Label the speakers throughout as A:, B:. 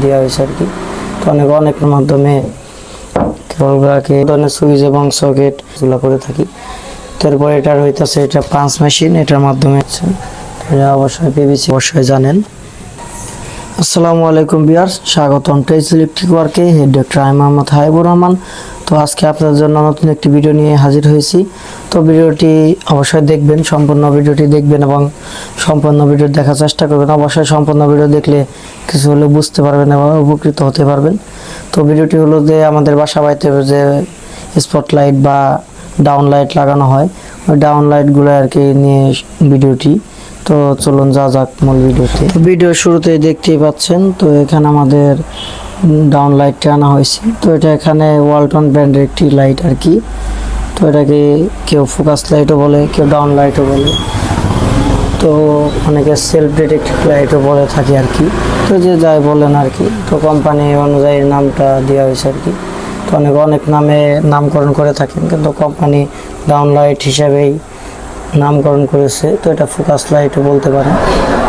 A: দেওয়া হয়েছে আর কি। তো অনেক অনেকের মাধ্যমে কেবলগুলাকে ধরনের সুইচ এবং সকেট এগুলো করে থাকি। তারপর এটার হইতাছে এটা পাঁচ মেশিন, এটার মাধ্যমে অবশ্যই পিবিসি অবশ্যই জানেন। আসসালামু আলাইকুম বিয়ার্স, স্বাগতম টেস electric ওয়ার্কে, head doctor I Mohammad Haibur Rahman. তো আজকে আপনাদের জন্য নতুন একটি ভিডিও নিয়ে হাজির হয়েছি। তো ভিডিওটি অবশ্যই দেখবেন, সম্পূর্ণ ভিডিওটি দেখবেন এবং সম্পূর্ণ ভিডিও দেখার চেষ্টা করবেন। অবশ্যই সম্পূর্ণ ভিডিও দেখলে কিছু হলে বুঝতে পারবেন এবং উপকৃত হতে পারবেন। তো ভিডিওটি হলো যে আমাদের বাসা বাড়িতে যে স্পটলাইট বা ডাউন লাইট লাগানো হয়, ওই ডাউন লাইটগুলো আর কি নিয়ে ভিডিওটি। তো চলুন যা যাক মূল ভিডিওতে। ভিডিও শুরুতে দেখতেই পাচ্ছেন, তো এখানে আমাদের ডাউন লাইটটা আনা হয়েছে। তো এটা এখানে ওয়ালটন ব্র্যান্ডের একটি লাইট আর কি। তো এটাকে কেউ ফোকাস লাইটও বলে, কেউ ডাউন লাইটও বলে। তো অনেকে সেলফ ডিটেক্টিভ লাইটও বলে থাকে আর কি। তো যে যাই বলেন আর কি, তো কোম্পানি অনুযায়ী নামটা দেওয়া হয়েছে আর কি। তো অনেক অনেক নামে নামকরণ করে থাকেন, কিন্তু কোম্পানি ডাউন লাইট হিসাবেই নামকরণ করেছে। তো এটা ফোকাস লাইটও বলতে পারেন।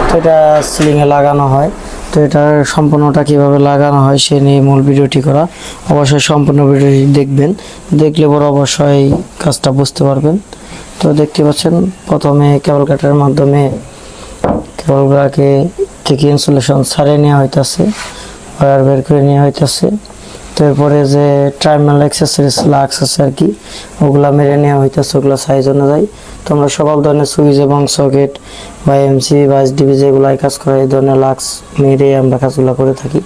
A: তো এটা সিলিংয়ে লাগানো হয়। তো এটার সম্পূর্ণটা কীভাবে লাগানো হয় সে নিয়ে মূল ভিডিওটি করা। অবশ্যই সম্পূর্ণ ভিডিওটি দেখবেন। দেখলে পর অবশ্যই কাজটা বুঝতে পারবেন। তো দেখতে পাচ্ছেন, প্রথমে কেবল কাটার মাধ্যমে কেবলগুলোকে থেকে ইনসুলেশন ছাড়িয়ে নেওয়া হইতাছে ওয়্যার বের করে নেওয়া হইতেছে। তো এরপরে যে ট্রাইমাল অ্যাক্সেসরিজ লাক্স আছে আর কি, ওগুলা মেরে নেওয়া হইতেছে, ওগুলো সাইজ অনুযায়ী। তো আমরা সকল ধরনের সুইচ এবং সকেট বা এমসি বা এসডিবি যেগুলাই কাজ করে, এই ধরনের লাক্স মেরে আমরা কাজগুলো করে থাকি।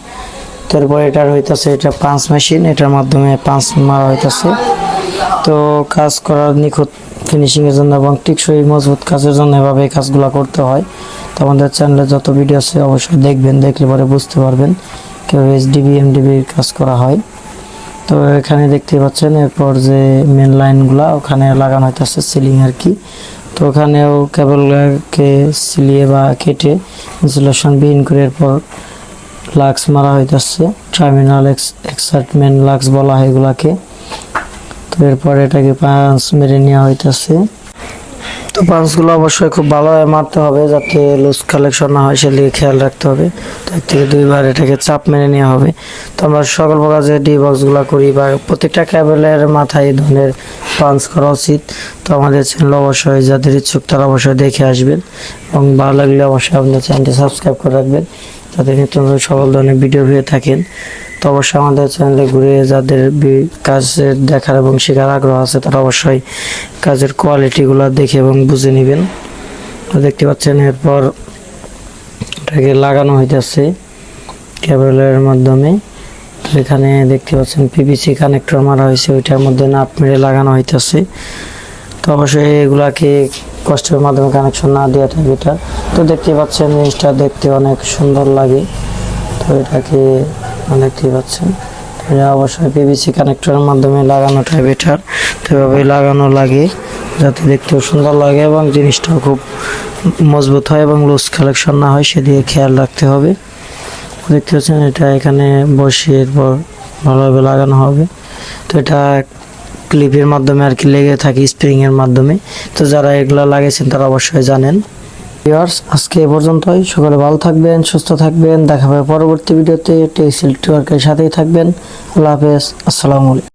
A: তারপরে এটার হইতাছে, এটা পাঁচ মেশিন এটার মাধ্যমে পাঁচ মারা হইতেছে। তো কাজ করার নিখুঁত ফিনিশিংয়ের জন্য এবং টিকসই মজবুত কাজের জন্য এভাবে এই কাজগুলো করতে হয়। তো আমাদের চ্যানেলে যত ভিডিও আছে অবশ্যই দেখবেন, দেখলে পরে বুঝতে পারবেন কেউ এইচডিবি এমডিবির কাজ করা হয়। তো এখানে দেখতে পাচ্ছেন, এরপর যে মেন লাইনগুলা ওখানে লাগানো হইতেছে সিলিং আর কি। তো ওখানেও কেবলকে সিলিয়ে বা কেটে ইনসুলেশন বিহীন করে এরপর লাক্স মারা হইতেছে। টার্মিনাল এক্সাইটমেন্ট লাক্স বলা হয় এগুলাকে। তো এরপর এটাকে পাঁচ মেরে নেওয়া হইতেছে। তো পাঁচগুলো অবশ্যই খুব ভালোভাবে মারতে হবে যাতে লুজ কালেকশন না হয়, সেদিকে খেয়াল রাখতে হবে। তো এক থেকে দুইবার এটাকে চাপ মেরে নেওয়া হবে। তো আমরা সকল প্রকার যে ডি বক্সগুলো করি বা প্রত্যেকটা ক্যাবেলের মাথায় এই ধরনের পাঞ্চ করা উচিত। তো আমাদের চ্যানেল অবশ্যই যাদের ইচ্ছুক তারা অবশ্যই দেখে আসবেন। এবং ভালো লাগলে অবশ্যই আপনাদের চ্যানেলটি সাবস্ক্রাইব করে রাখবেন। যাতে নিত্য সকল ধরনের ভিডিও পেয়ে থাকেন। তো অবশ্যই আমাদের চ্যানেলে ঘুরে যাদের কাজের দেখার এবং শেখার আগ্রহ আছে, তারা অবশ্যই কাজের কোয়ালিটিগুলো দেখে এবং বুঝে নেবেন। দেখতে পাচ্ছেন এরপর এটাকে লাগানো হইতেছে কেবলের মাধ্যমে। এখানে দেখতে পাচ্ছেন পিভিসি কানেক্টর মারা হয়েছে ওইটার মধ্যে নাপ মেরে লাগানো হইতেছে। তো অবশ্যই এগুলাকে কষ্টের মাধ্যমে কানেকশন না দেওয়া থাকে এটা তো দেখতে পাচ্ছেন জিনিসটা দেখতে অনেক সুন্দর লাগে। তো এটাকে দেখতে পাচ্ছেন। এটা অবশ্যই পিভিসি কানেক্টরের মাধ্যমে লাগানোটাই বেটার তো এভাবে লাগানো লাগে, যাতে দেখতেও সুন্দর লাগে এবং জিনিসটাও খুব মজবুত হয় এবং লুজ কালেকশন না হয় সেদিকে খেয়াল রাখতে হবে। দেখতে পাচ্ছেন এটা এখানে বসিয়ে এরপর ভালোভাবে লাগানো হবে। তো এটা ক্লিপের মাধ্যমে আর কি লেগে থাকে স্প্রিং এর মাধ্যমে। তো যারা এগুলো লাগেছেন তারা অবশ্যই জানেন। ভিউয়ার্স আজকে এ পর্যন্তই। সকলে ভালো থাকবেন, সুস্থ থাকবেন। দেখা হবে পরবর্তী ভিডিওতে। টেক্সিল টুয়ার্কের সাথেই থাকবেন। আল্লাহ হাফেজ। আসসালামু আলাইকুম।